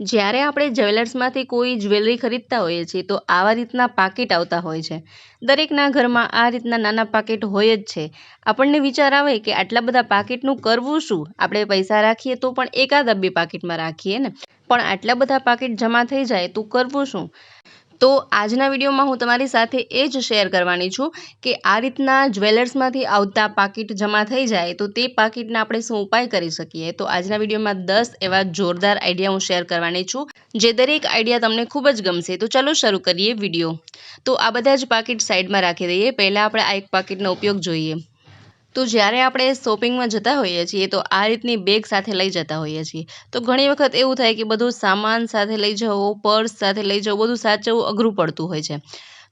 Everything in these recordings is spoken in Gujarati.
જ્યારે આપણે જ્વેલર્સમાંથી કોઈ જ્વેલરી ખરીદતા હોઈએ છીએ, તો આવા રીતના પાકીટ આવતા હોય છે. દરેકના ઘરમાં આ રીતના નાના પાકીટ હોય જ છે. આપણને વિચાર આવે કે આટલા બધા પાકીટનું કરવું શું? આપણે પૈસા રાખીએ તો પણ એકાદ બે પાકીટમાં રાખીએ ને? પણ આટલા બધા પાકીટ જમા થઈ જાય તો કરવું શું? તો આજના વિડીયોમાં હું તમારી સાથે એ જ શેર કરવાની છું કે આ રીતના જ્વેલર્સમાંથી આવતા પાકીટ જમા થઈ જાય તો તે પાકીટના આપણે શું ઉપાય કરી શકીએ? તો આજના વિડીયોમાં દસ એવા જોરદાર આઈડિયા હું શેર કરવાની છું, જે દરેક આઈડિયા તમને ખૂબ જ ગમશે. તો ચાલો શરૂ કરીએ વીડિયો. તો આ બધા જ પાકીટ સાઈડમાં રાખી દઈએ. પહેલાં આપણે આ એક પાકીટનો ઉપયોગ જોઈએ. તો જ્યારે આપણે શોપિંગમાં જતા હોઈએ છીએ, તો આ રીતની બેગ સાથે લઈ જતા હોઈએ છીએ. તો ઘણી વખત એવું થાય કે બધું સામાન સાથે લઈ જવો, પર્સ સાથે લઈ જવું, બધું સાચવવું અઘરું પડતું હોય છે.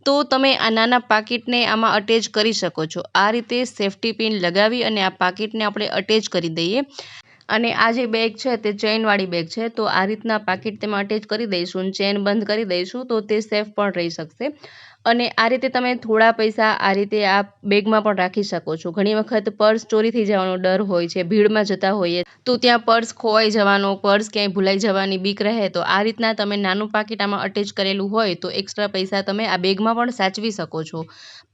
તો તમે આ નાના પાકીટને આમાં અટેચ કરી શકો છો. આ રીતે સેફ્ટી પિન લગાવી અને આ પાકીટને આપણે અટેચ કરી દઈએ. અને આ જે બેગ છે, તે ચેઇનવાળી બેગ છે, તો આ રીતના પાકીટ તેમાં અટેચ કરી દઈશું ચેન બંધ કરી દઈશું, તો તે સેફ પણ રહી શકશે. અને આ રીતે તમે થોડા પૈસા આ રીતે આ બેગમાં પણ રાખી શકો છો. ઘણી વખત પર્સ ચોરી થઈ જવાનો ડર હોય છે, ભીડમાં જતા હોઈએ. તો ત્યાં પર્સ ખોવાઈ જવાનો, પર્સ ક્યાંય ભૂલાઈ જવાની બીક રહે તો આ રીતના તમે નાનું પાકીટ આમાં અટેચ કરેલું હોય તો એક્સ્ટ્રા પૈસા તમે આ બેગમાં પણ સાચવી શકો છો.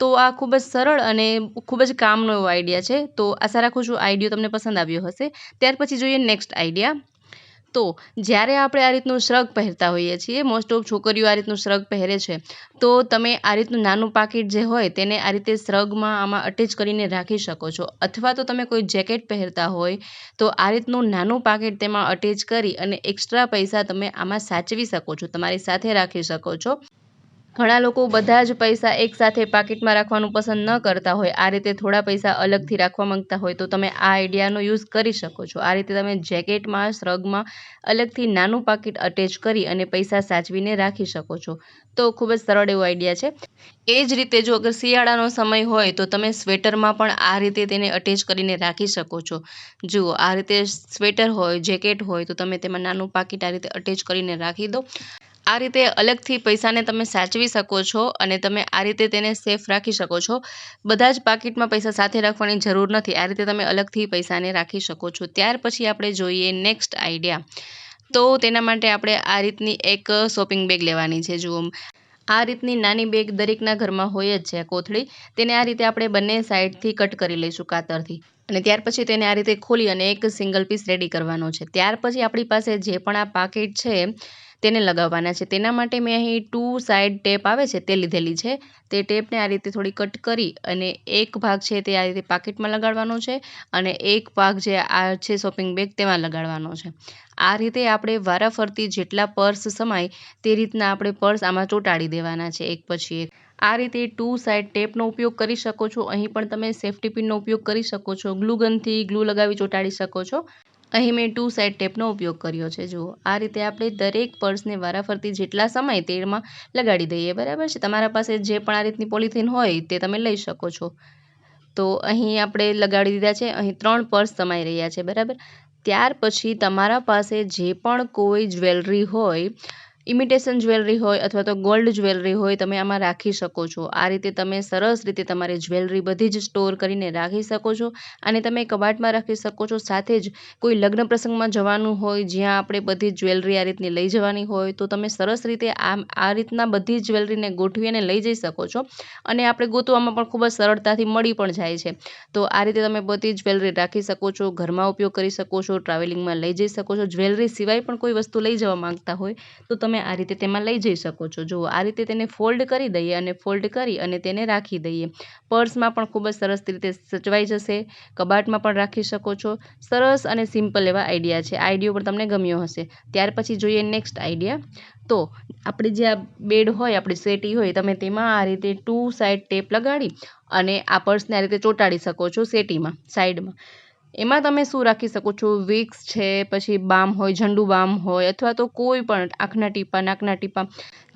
તો આ ખૂબ જ સરળ અને ખૂબ જ કામનો એવો આઈડિયા છે. તો આશા રાખું છું આઈડિયો તમને પસંદ આવ્યો હશે. ત્યાર પછી જોઈએ નેક્સ્ટ આઈડિયા તો જ્યારે આપણે આ રીતનું શ્રગ પહેરતા હોઈએ છીએ મોસ્ટ ઓફ છોકરીઓ આ રીતનું શ્રગ પહેરે છે, તો તમે આ રીતનું નાનું પાકીટ જે હોય તેને આ રીતે શ્રગમાં આમાં અટેચ કરીને રાખી શકો છો. અથવા તો તમે કોઈ જેકેટ પહેરતા હોય, તો આ રીતનું નાનું પાકીટ તેમાં અટેચ કરી અને એક્સ્ટ્રા પૈસા તમે આમાં સાચવી શકો છો, તમારી સાથે રાખી શકો છો. ઘણા લોકો બધા જ પૈસા એકસાથે પાકીટમાં રાખવાનું પસંદ ન કરતા હોય. આ રીતે થોડા પૈસા અલગથી રાખવા માંગતા હોય તો તમે આ આઈડિયાનો યુઝ કરી શકો છો. આ રીતે તમે જેકેટમાં, શ્રગમાં અલગથી નાનું પાકીટ અટેચ કરી અને પૈસા સાચવીને રાખી શકો છો. તો ખૂબ જ સરળ એવો આઈડિયા છે. એ જ રીતે જો અગર શિયાળાનો સમય હોય તો તમે સ્વેટરમાં પણ આ રીતે તેને અટેચ કરીને રાખી શકો છો. જુઓ, આ રીતે સ્વેટર હોય, જેકેટ હોય તો તમે તેમાં નાનું પાકીટ આ રીતે અટેચ કરીને રાખી દો. આ રીતે અલગથી પૈસાને તમે સાચવી શકો છો અને તમે આ રીતે તેને સેફ રાખી શકો છો. બધા જ પાકીટમાં પૈસા સાથે રાખવાની જરૂર નથી. આ રીતે તમે અલગથી પૈસાને રાખી શકો છો. ત્યાર પછી આપણે જોઈએ નેક્સ્ટ આઈડિયા. તો તેના માટે આપણે આ રીતની એક શોપિંગ બેગ લેવાની છે, જુઓ. આ રીતની નાની બેગ દરેકના ઘરમાં હોય જ છે કોથળી. તેને આ રીતે આપણે બંને સાઈડથી કટ કરી લઈશું કાતરથી. અને ત્યાર પછી તેને આ રીતે ખોલી અને એક સિંગલ પીસ રેડી કરવાનો છે. ત્યાર પછી આપણી પાસે જે પણ આ પાકીટ છે તેને લગાવવાના છે. તેના માટે મેં અહીં ટુ સાઈડ ટેપ આવે છે તે લીધેલી છે. તે ટેપને આ રીતે થોડી કટ કરી અને એક ભાગ છે તે આ રીતે પાકીટમાં લગાડવાનો છે અને એક ભાગ જે આ છે શોપિંગ બેગ તેમાં લગાડવાનો છે. આ રીતે આપણે વારાફરતી જેટલા પર્સ સમાય તે રીતના આપણે પર્સ આમાં ચોંટાડી દેવાના છે એક પછી એક. આ રીતે ટુ સાઈડ ટેપનો ઉપયોગ કરી શકો છો. અહીં પણ તમે સેફ્ટી પિનનો ઉપયોગ કરી શકો છો. ગ્લુગનથી ગ્લુ લગાવી ચોંટાડી શકો છો. અહીં મેં ટુ સાઇડ ટેપનો ઉપયોગ કર્યો છે. જુઓ, આ રીતે આપણે દરેક પર્સને વારાફરતી જેટલા સમય તેમાં લગાડી દઈએ, બરાબર છે? તમારા પાસે જે પણ આ રીતની પોલિથીન હોય તે તમે લઈ શકો છો. તો અહીં આપણે લગાડી દીધા છે. અહીં ત્રણ પર્સ સમાઈ રહ્યા છે, બરાબર? ત્યાર પછી તમારા પાસે જે પણ કોઈ જ્વેલરી હોય ઇમિટેશન જ્વેલરી હોય અથવા તો ગોલ્ડ જ્વેલરી હોય તમે આમાં રાખી શકો છો. આ રીતે તમે સરસ રીતે તમારી જ્વેલરી બધી જ સ્ટોર કરીને રાખી શકો છો અને તમે કબાટમાં રાખી શકો છો. સાથે જ કોઈ લગ્ન પ્રસંગમાં જવાનું હોય, જ્યાં આપણે બધી જ્વેલરી આ રીતની લઈ જવાની હોય, તો તમે સરસ રીતે આમ આ રીતના બધી જ્વેલરીને ગોઠવી અને લઈ જઈ શકો છો. અને આપણે ગોતવામાં પણ ખૂબ જ સરળતાથી મળી પણ જાય છે. તો આ રીતે તમે બધી જ્વેલરી રાખી શકો છો, ઘરમાં ઉપયોગ કરી શકો છો ટ્રાવેલિંગમાં લઈ જઈ શકો છો. જ્વેલરી સિવાય પણ કોઈ વસ્તુ લઈ જવા માંગતા હોય, તો તમે તમે આ રીતે તેમાં લઈ જઈ શકો છો. જુઓ, આ રીતે તેને ફોલ્ડ કરી દઈએ અને ફોલ્ડ કરી અને તેને રાખી દઈએ. પર્સમાં પણ ખૂબ જ સરસ રીતે સચવાઈ જશે. કબાટમાં પણ રાખી શકો છો. સરસ અને સિમ્પલ એવા આઈડિયા છે. આઈડિયો પણ તમને ગમ્યો હશે. ત્યાર પછી જોઈએ નેક્સ્ટ આઈડિયા. તો, આપણે જે આ બેડ હોય, આપણી સેટી હોય, તમે તેમાં આ રીતે ટુ સાઈડ ટેપ લગાડી અને આ પર્સને આ રીતે ચોંટાડી શકો છો સેટીમાં, સાઈડમાં. એમાં તમે શું રાખી શકો છો? વિક્સ છે, પછી બામ હોય, ઝંડુ બામ હોય, અથવા તો કોઈ પણ આંખના ટીપા, નાકના ટીપા.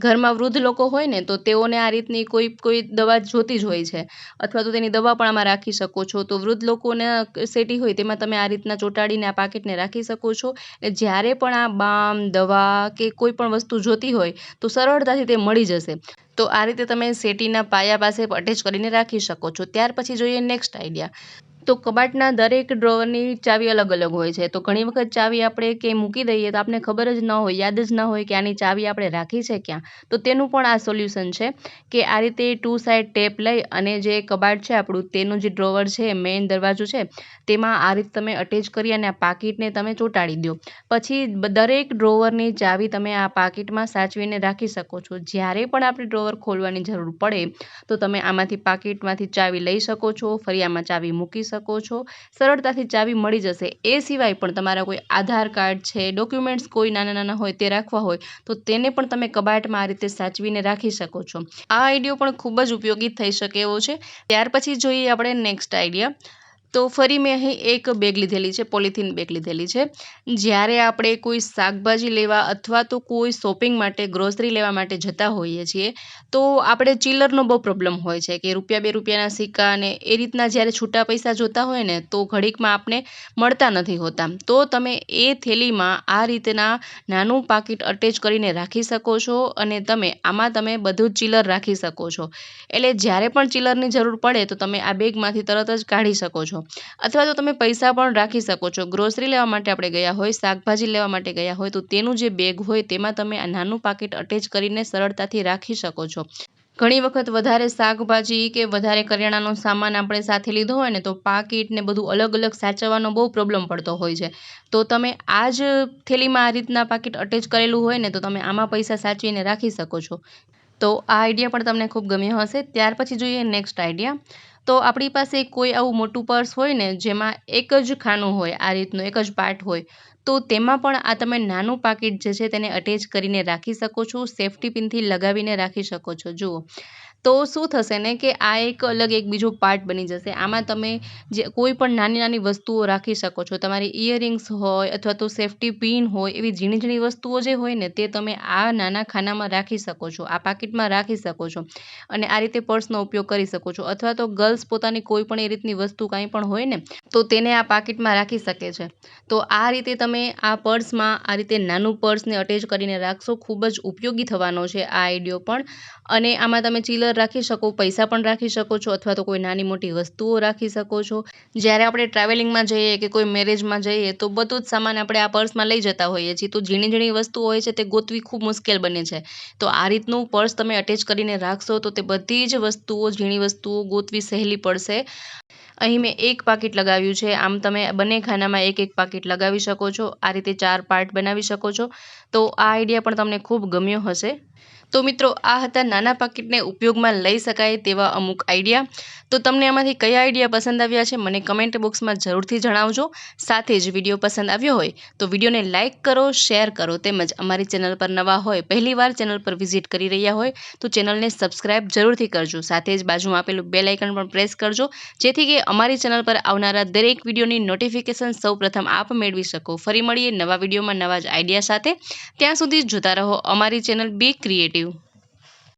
ઘરમાં વૃદ્ધ લોકો હોય ને, તો તેઓને આ રીતની કોઈ કોઈ દવા જોતી જ હોય છે. અથવા તો તેની દવા પણ આમાં રાખી શકો છો. તો વૃદ્ધ લોકોને સેટી હોય, તેમાં તમે આ રીતના ચોંટાડીને આ પાકેટને રાખી શકો છો. એટલે જ્યારે પણ આ બામ, દવા કે કોઈ પણ વસ્તુ જોતી હોય, તો સરળતાથી તે મળી જશે. તો આ રીતે તમે સેટીના પાયા પાસે અટેચ કરીને રાખી શકો છો. ત્યાર પછી જોઈએ નેક્સ્ટ આઈડિયા તો કબાટના દરેક ડ્રોવરની ચાવી અલગ અલગ હોય છે. તો ઘણી વખત ચાવી આપણે ક્યાંય મૂકી દઈએ તો આપણને ખબર જ ન હોય, યાદ જ ન હોય કે આની ચાવી આપણે રાખી છે ક્યાં. તો તેનું પણ આ સોલ્યુશન છે કે આ રીતે ટુ સાઈડ ટેપ લઈ અને જે કબાટ છે આપણું તેનું જે ડ્રોવર છે મેઇન દરવાજો છે, તેમાં આ રીતે તમે અટેચ કરી અને આ પાકીટને તમે ચોંટાડી દો. પછી દરેક ડ્રોવરની ચાવી તમે આ પાકીટમાં સાચવીને રાખી શકો છો. જ્યારે પણ આપણે ડ્રોવર ખોલવાની જરૂર પડે, તો તમે આમાંથી પાકીટમાંથી ચાવી લઈ શકો છો, ફરી આમાં ચાવી મૂકી શકો છો. સરળતાથી ચાવી મળી જશે. એ સિવાય પણ તમારા કોઈ આધાર કાર્ડ છે, ડોક્યુમેન્ટ્સ કોઈ નાના નાના હોય તે રાખવા હોય, તો તેને પણ તમે કબાટમાં આ રીતે સાચવીને રાખી શકો છો. આ આઈડિયો પણ ખૂબ જ ઉપયોગી થઈ શકે એવો છે. ત્યાર પછી જોઈએ આપણે નેક્સ્ટ આઈડિયા. તો ફરી મેં અહીં એક બેગ લીધેલી છે, પોલિથીન બેગ લીધેલી છે. જ્યારે આપણે કોઈ શાકભાજી લેવા અથવા તો કોઈ શોપિંગ માટે, ગ્રોસરી લેવા માટે જતા હોઈએ છીએ, તો આપણે ચિલ્લરનો બહુ પ્રોબ્લેમ હોય છે કે રૂપિયા બે રૂપિયાના સિક્કા અને એ રીતના જ્યારે છૂટા પૈસા જોતા હોય ને, તો ઘડીકમાં આપણે મળતા નથી હોતા. તો તમે એ થેલીમાં આ રીતના નાનું પાકીટ અટેચ કરીને રાખી શકો છો અને તમે, આમાં તમે બધું જ ચિલ્લર રાખી શકો છો. એટલે જ્યારે પણ ચિલ્લરની જરૂર પડે, તો તમે આ બેગમાંથી તરત જ કાઢી શકો છો. અથવા તો તમે પૈસા પણ રાખી શકો છો. ગ્રોસરી લેવા માટે આપણે ગયા હોય, શાકભાજી લેવા માટે ગયા હોય, તો તેનું જે બેગ હોય તેમાં તમે આ નાનું પાકીટ અટેચ કરીને સરળતાથી રાખી શકો છો. ઘણી વખત વધારે શાકભાજી કે વધારે કરિયાણાનો સામાન આપણે સાથે લીધો હોય ને, તો પાકીટ ને બધું અલગ અલગ સાચવવાનો બહુ પ્રોબ્લેમ પડતો હોય છે. તો તમે આ જ થેલીમાં આ રીતના પાકીટ અટેચ કરેલું હોય ને, તો તમે આમાં પૈસા સાચવીને રાખી શકો છો. તો આ આઈડિયા પણ તમને ખૂબ ગમ્યો હશે. ત્યાર પછી જોઈએ નેક્સ્ટ આઈડિયા તો આપણી પાસે કોઈ આવું મોટું પર્સ હોય ને, જેમાં એક જ ખાનું હોય, આ રીતનું એક જ પાર્ટ હોય, તો તેમાં પણ આ તમે નાનું પાકીટ જે છે તેને અટેચ કરીને રાખી શકો છો સેફ્ટી પિનથી લગાવીને રાખી શકો છો. જુઓ તો શું થશે ને કે આ એક અલગ એક બીજો પાર્ટ બની જશે. આમાં તમે જે કોઈ પણ નાની નાની વસ્તુઓ રાખી શકો છો. તમારી ઇયરિંગ્સ હોય અથવા તો સેફ્ટી પિન હોય, એવી ઝીણી ઝીણી વસ્તુઓ જે હોય ને તે તમે આ નાના ખાનામાં રાખી શકો છો. આ પાકીટમાં રાખી શકો છો. અને આ રીતે પર્સનો ઉપયોગ કરી શકો છો. અથવા તો ગર્લ્સ પોતાની કોઈ પણ એ રીતની વસ્તુ કાંઈ પણ હોય ને, તો તેને આ પાકીટમાં રાખી શકે છે. તો આ રીતે તમે આ પર્સમાં આ રીતે નાનું પર્સને અટેચ કરીને રાખશો. ખૂબ જ ઉપયોગી થવાનો છે આ આઈડિયો પણ. અને આમાં તમે ચિલર રાખી શકો, પૈસા પણ રાખી શકો છો અથવા તો કોઈ નાની મોટી વસ્તુઓ રાખી શકો છો. જ્યારે આપણે ટ્રાવેલિંગમાં જઈએ કે કોઈ મેરેજમાં જઈએ તો બધું જ સામાન આપણે આ પર્સમાં લઈ જતા હોઈએ છીએ. તો ઝીણી ઝીણી વસ્તુઓ હોય છે તે ગોતવી ખૂબ મુશ્કેલ બને છે. તો આ રીતનું પર્સ તમે અટેચ કરીને રાખશો તો તે બધી જ વસ્તુઓ, ઝીણી વસ્તુઓ ગોતવી સહેલી પડશે. અહીં મેં એક પાકીટ લગાવ્યું છે. આમ તમે બંને ખાનામાં એક એક પાકીટ લગાવી શકો છો. આ રીતે ચાર પાર્ટ બનાવી શકો છો. તો આ આઈડિયા પણ તમને ખૂબ ગમ્યો હશે. તો મિત્રો, આ હતા નાના પાકીટને ઉપયોગમાં લઈ શકાય તેવા અમુક આઈડિયા. તો તમને આમાંથી કયા આઈડિયા પસંદ આવ્યા છે, મને કમેન્ટ બોક્સમાં જરૂરથી જણાવજો. સાથે જ વીડિયો પસંદ આવ્યો હોય, તો વિડીયોને લાઇક કરો, શેર કરો તેમજ અમારી ચેનલ પર નવા હોય પહેલીવાર ચેનલ પર વિઝિટ કરી રહ્યા હોય, તો ચેનલને સબસ્ક્રાઇબ જરૂરથી કરજો. સાથે જ બાજુમાં આપેલું બે લાઇકન પણ પ્રેસ કરજો, જેથી કે અમારી ચેનલ પર આવનારા દરેક વિડીયોની નોટિફિકેશન સૌપ્રથમ આપ મેળવી શકો. ફરી મળીએ નવા વિડીયોમાં નવા જ આઈડિયા સાથે. ત્યાં સુધી જોતા રહો અમારી ચેનલ બી ક્રિએટિવ. you.